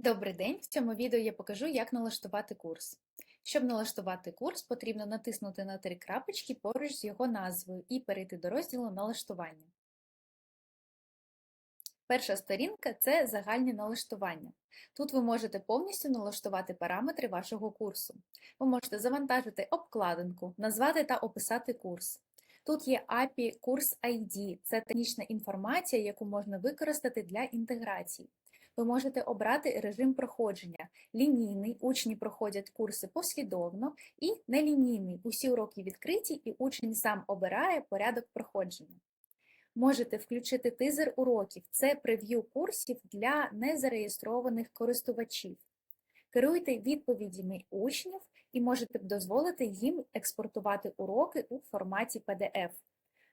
Добрий день! В цьому відео я покажу, як налаштувати курс. Щоб налаштувати курс, потрібно натиснути на три крапочки поруч з його назвою і перейти до розділу Налаштування. Перша сторінка це загальні налаштування. Тут ви можете повністю налаштувати параметри вашого курсу. Ви можете завантажити обкладинку, назвати та описати курс. Тут є API Курс ID, це технічна інформація, яку можна використати для інтеграції. Ви можете обрати режим проходження. Лінійний учні проходять курси послідовно і нелінійний. Усі уроки відкриті, і учень сам обирає порядок проходження. Можете включити тизер уроків це прев'ю курсів для незареєстрованих користувачів. Керуйте відповідями учнів і можете дозволити їм експортувати уроки у форматі PDF.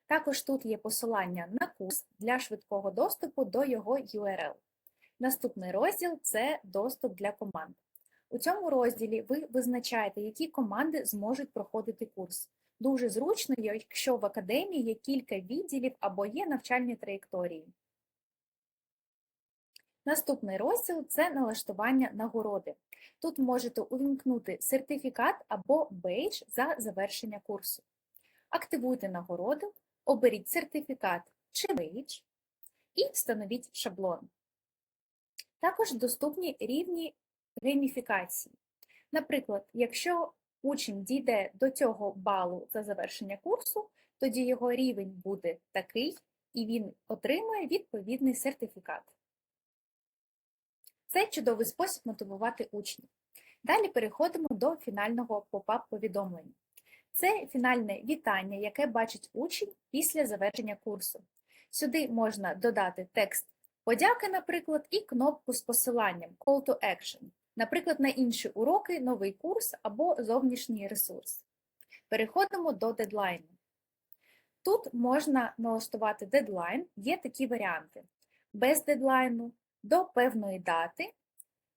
Також тут є посилання на курс для швидкого доступу до його URL. Наступний розділ це доступ для команд. У цьому розділі ви визначаєте, які команди зможуть проходити курс. Дуже зручно, якщо в академії є кілька відділів або є навчальні траєкторії. Наступний розділ це налаштування нагороди. Тут можете увімкнути сертифікат або бейдж за завершення курсу. Активуйте нагороду, оберіть сертифікат чи бейдж і встановіть шаблон. Також доступні рівні гейміфікації. Наприклад, якщо учень дійде до цього балу за завершення курсу, тоді його рівень буде такий, і він отримує відповідний сертифікат. Це чудовий спосіб мотивувати учнів. Далі переходимо до фінального поп-ап-повідомлення. Це фінальне вітання, яке бачить учень після завершення курсу. Сюди можна додати текст подяки, наприклад, і кнопку з посиланням Call to Action, наприклад, на інші уроки, новий курс або зовнішній ресурс. Переходимо до дедлайну. Тут можна налаштувати дедлайн, є такі варіанти: без дедлайну, до певної дати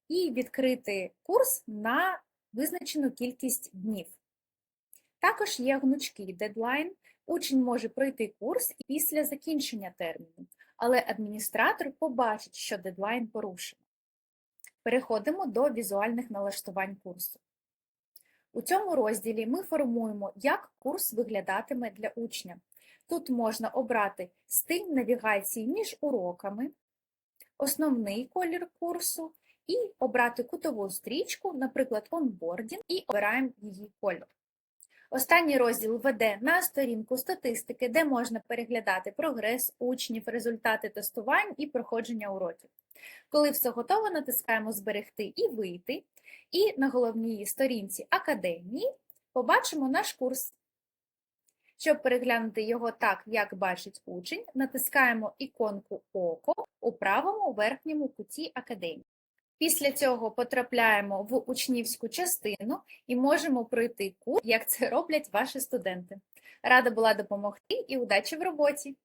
і відкрити курс на визначену кількість днів. Також є гнучкий дедлайн. Учень може пройти курс після закінчення терміну, але адміністратор побачить, що дедлайн порушено. Переходимо до візуальних налаштувань курсу. У цьому розділі ми формуємо, як курс виглядатиме для учня. Тут можна обрати стиль навігації між уроками, основний колір курсу і обрати кутову стрічку, наприклад, онбордінг, і обираємо її кольор. Останній розділ веде на сторінку статистики, де можна переглядати прогрес учнів, результати тестувань і проходження уроків. Коли все готово, натискаємо Зберегти і вийти, і на головній сторінці Академії побачимо наш курс. Щоб переглянути його так, як бачить учень, натискаємо іконку Око у правому верхньому куті Академії. Після цього потрапляємо в учнівську частину і можемо пройти курс, як це роблять ваші студенти. Рада була допомогти і удачі в роботі!